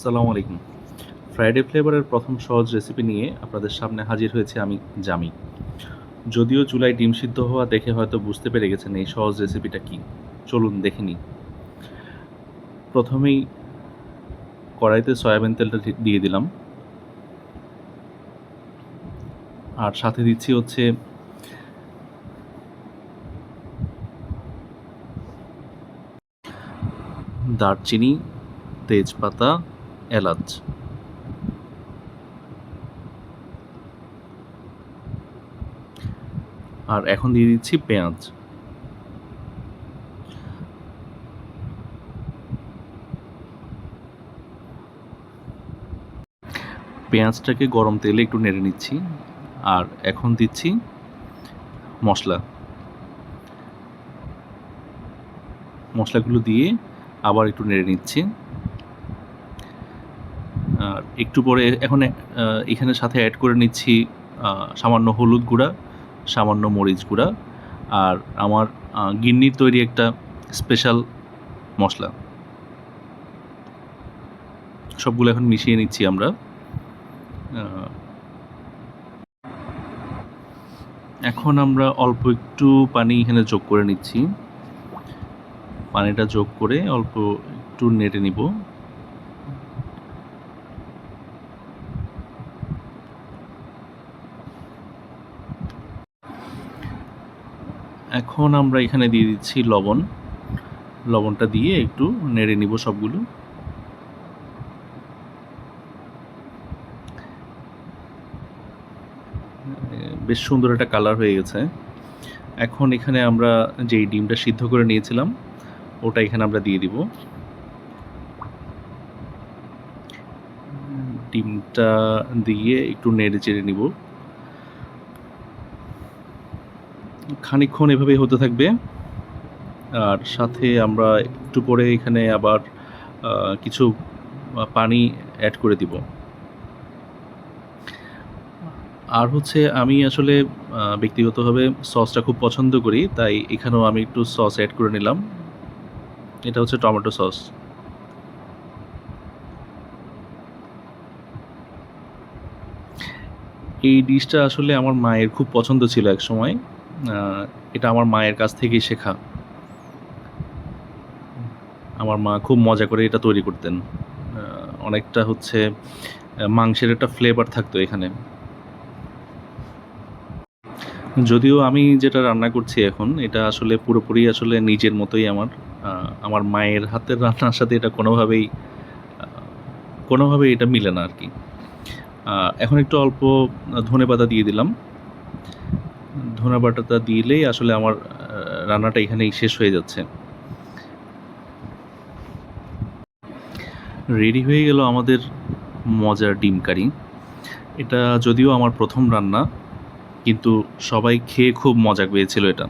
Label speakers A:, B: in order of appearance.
A: আসসালামু আলাইকুম। ফ্রাইডে ফ্লেভারের প্রথম সহজ রেসিপি নিয়ে আপনাদের সামনে হাজির হয়েছে আমি জামি। যদিও চুলায় ডিম সিদ্ধ হওয়া দেখে হয়তো বুঝতে পেরে গেছেন এই সহজ রেসিপিটা কি। চলুন দেখে নিই। প্রথমেই কড়াইতে সয়াবিন তেলটা দিয়ে দিলাম। আর সাথে দিচ্ছি হচ্ছে দারচিনি, তেজপাতা এলাচ। আর এখন দিয়ে দিচ্ছি পেঁয়াজ। পেঁয়াজটাকে গরম তেলে একটু নেড়ে নিচ্ছি। আর এখন দিচ্ছি মশলা। মশলাগুলো দিয়ে আবার একটু নেড়ে নিচ্ছি। একটু পরে এখন এখানে সাথে অ্যাড করে নিচ্ছি সামান্য হলুদ গুঁড়া, সামান্য মরিচ গুঁড়া আর আমার গিন্নির তৈরি একটা স্পেশাল মশলা। সবগুলো এখন মিশিয়ে নিচ্ছি আমরা। এখন আমরা অল্প একটু পানি এখানে যোগ করে নিচ্ছি। পানিটা যোগ করে অল্প একটু নেড়ে নিব। এখন আমরা এখানে দিয়ে দিচ্ছি লবণ। লবণটা দিয়ে একটু নেড়ে নিব সবগুলো। বেশ সুন্দর একটা কালার হয়ে গেছে। এখন এখানে আমরা যেই ডিমটা সিদ্ধ করে নিয়েছিলাম, ওটা এখানে আমরা দিয়ে দিব। ডিমটা দিয়ে একটু নেড়ে চেড়ে নিব। খানিকক্ষণ এভাবেই হতে থাকবে। আর সাথে আমরা একটু পরে এখানে আবার কিছু পানি অ্যাড করে দিব। আর হচ্ছে আমি আসলে ব্যক্তিগতভাবে সসটা খুব পছন্দ করি, তাই এখানেও আমি একটু সস অ্যাড করে নিলাম। এটা হচ্ছে টমেটো সস। এই ডিশটা আসলে আমার মায়ের খুব পছন্দ ছিল এক সময়। এটা আমার মায়ের কাছ থেকেই শেখা। আমার মা খুব মজা করে এটা তৈরি করতেন। অনেকটা হচ্ছে মাংসের একটা ফ্লেভার থাকতো এখানে। যদিও আমি যেটা রান্না করছি এখন, এটা আসলে পুরোপুরি আসলে নিজের মতোই আমার। আমার মায়ের হাতের রান্নার সাথে এটা কোনোভাবেই কোনোভাবেই এটা মিলে না আর কি। এখন একটু অল্প ধনে পাতা দিয়ে দিলাম। ধনে বাটাটা দিলেই আসলে আমার রান্নাটা এখানেই শেষ হয়ে যাচ্ছে। রেডি হয়ে গেল আমাদের মজার ডিম কারি। এটা যদিও আমার প্রথম রান্না, কিন্তু সবাই খেয়ে খুব মজা পেয়েছিল এটা।